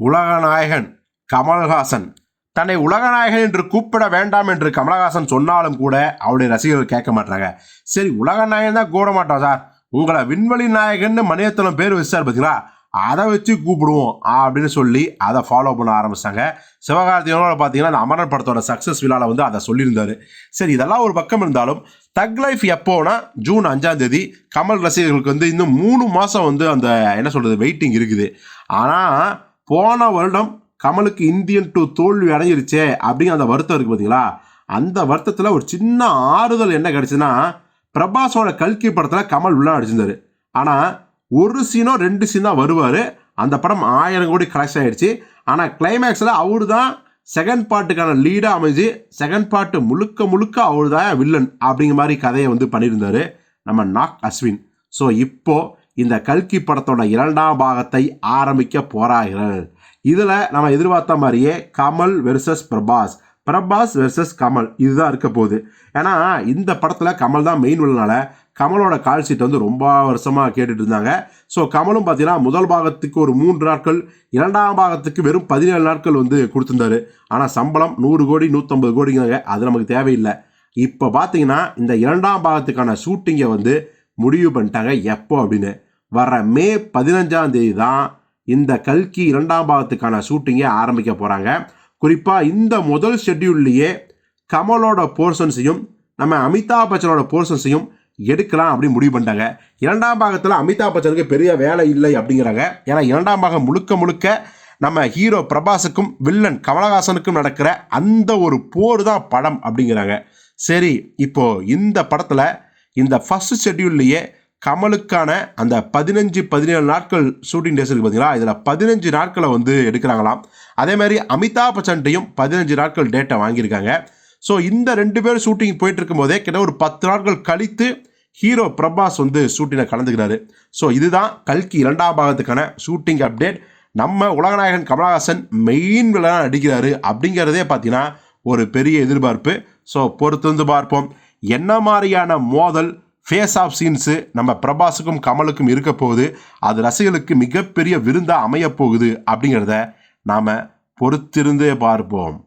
உலகநாயகன் கமல்ஹாசன். தன்னை உலகநாயகன் என்று கூப்பிட வேண்டாம் என்று கமலஹாசன் சொன்னாலும் கூட அவருடைய ரசிகர்கள் கேட்க மாட்டாங்க. சரி உலகநாயகன் தான் கூட மாட்டோம் சார். உங்களை விண்வெளி நாயகன்னு மணியத்தனம் பேர் வச்சார் பார்த்தீங்களா அதை வச்சு கூப்பிடுவோம் அப்படின்னு சொல்லி அதை ஃபாலோ பண்ண ஆரம்பிச்சாங்க. சிவகார்த்திகனோட பார்த்தீங்கன்னா அந்த அமரன் படத்தோட சக்ஸஸ் விழாவில் வந்து அதை சொல்லியிருந்தாரு. சரி இதெல்லாம் ஒரு பக்கம் இருந்தாலும் தக் லைஃப் எப்போனா ஜூன் அஞ்சாம் தேதி கமல் ரசிகர்களுக்கு வந்து இன்னும் மூணு மாதம் வந்து அந்த என்ன சொல்கிறது வெயிட்டிங் இருக்குது. ஆனால் போன வருடம் கமலுக்கு இந்தியன் டூ தோல்வி அடைஞ்சிருச்சே அப்படிங்கிற அந்த வருத்தம் இருக்குது பார்த்தீங்களா அந்த வருத்தத்தில் ஒரு சின்ன ஆறுதல் என்ன கிடைச்சுன்னா பிரபாஸோட கல்கி படத்தில் கமல் உள்ள அடிச்சிருந்தாரு ஆனால் ஒரு சீனோ ரெண்டு சீன் தான் வருவார். அந்த படம் ஆயிரம் கோடி கலெக்ஷன் ஆகிடுச்சு ஆனால் கிளைமேக்ஸில் அவர் தான் செகண்ட் பார்ட்டுக்கான லீடாக அமைஞ்சு செகண்ட் பார்ட்டு முழுக்க முழுக்க அவர் தான் வில்லன் அப்படிங்கிற மாதிரி கதையை வந்து பண்ணியிருந்தாரு நம்ம நாக் அஸ்வின். ஸோ இப்போ இந்த கல்கி படத்தோட இரண்டாம் பாகத்தை ஆரம்பிக்க போறார்கள். இதில் நம்ம எதிர்பார்த்த மாதிரியே கமல் வெர்சஸ் பிரபாஸ். பிரபாஸ் வெர்சஸ் கமல். இதுதான் இருக்க போகுது. ஏன்னா இந்த படத்தில் கமல் தான் மெயின் உள்ளனால கமலோட கால் சீட் வந்து ரொம்ப வருஷமாக கேட்டுட்டு இருந்தாங்க. ஸோ கமலும் பார்த்தீங்கன்னா முதல் பாகத்துக்கு ஒரு மூன்று நாட்கள் இரண்டாம் பாகத்துக்கு வெறும் பதினேழு நாட்கள் வந்து கொடுத்துருந்தாரு. ஆனால் சம்பளம் நூறு கோடி நூற்றம்பது கோடிங்கிறாங்க. அது நமக்கு தேவையில்லை. இப்போ பார்த்தீங்கன்னா இந்த இரண்டாம் பாகத்துக்கான ஷூட்டிங்கை வந்து முடிவு பண்ணிட்டாங்க எப்போ அப்படின்னு. வர மே பதினஞ்சாம் தேதி தான் இந்த கல்கி இரண்டாம் பாகத்துக்கான ஷூட்டிங்கை ஆரம்பிக்க போகிறாங்க குறிப்பாக இந்த முதல் ஷெட்யூல்லையே கமலோட போர்ஷன்ஸையும் நம்ம அமிதாப் பச்சனோட போர்ஷன்ஸையும் எடுக்கலாம் அப்படின்னு முடிவு பண்ணிட்டாங்க. இரண்டாம் பாகத்தில் அமிதாப் பச்சனுக்கு பெரிய வேலை இல்லை அப்படிங்கிறாங்க. ஏன்னா இரண்டாம் பாகம் முழுக்க முழுக்க நம்ம ஹீரோ பிரபாஸுக்கும் வில்லன் கமலஹாசனுக்கும் நடக்கிற அந்த ஒரு போர் தான் படம் அப்படிங்கிறாங்க. சரி இப்போது இந்த படத்தில் இந்த ஃபஸ்ட் ஷெட்யூல்லையே கமலுக்கான அந்த பதினஞ்சு பதினேழு நாட்கள் ஷூட்டிங் டேஸ் இருக்குது பார்த்தீங்களா இதில் பதினஞ்சு நாட்களை வந்து எடுக்கிறாங்களாம். அதே மாதிரி அமிதாப் பச்சன்ட்டையும் பதினஞ்சு நாட்கள் டேட்டை வாங்கியிருக்காங்க. ஸோ இந்த ரெண்டு பேரும் ஷூட்டிங் போயிட்டு இருக்கும்போதே கிட்ட ஒரு பத்து நாட்கள் கழித்து ஹீரோ பிரபாஸ் வந்து ஷூட்டிங்கில் கலந்துக்கிறாரு. ஸோ இதுதான் கல்கி இரண்டாம் பாகத்துக்கான ஷூட்டிங் அப்டேட் நம்ம உலகநாயகன் கமலஹாசன் மெயின் வில்லனாக நடிக்கிறாரு அப்படிங்கிறதே பார்த்தீங்கன்னா ஒரு பெரிய எதிர்பார்ப்பு. ஸோ பொறுத்து வந்து பார்ப்போம். என்ன மாதிரியான மோதல் ஃபேஸ் ஆஃப் சீன்ஸு நம்ம பிரபாஸுக்கும் கமலுக்கும் இருக்க போகுது. அது ரசிகர்களுக்கு மிகப்பெரிய விருந்தாக அமையப் போகுது அப்படிங்கிறத நாம் பொறுத்திருந்தே பார்ப்போம்.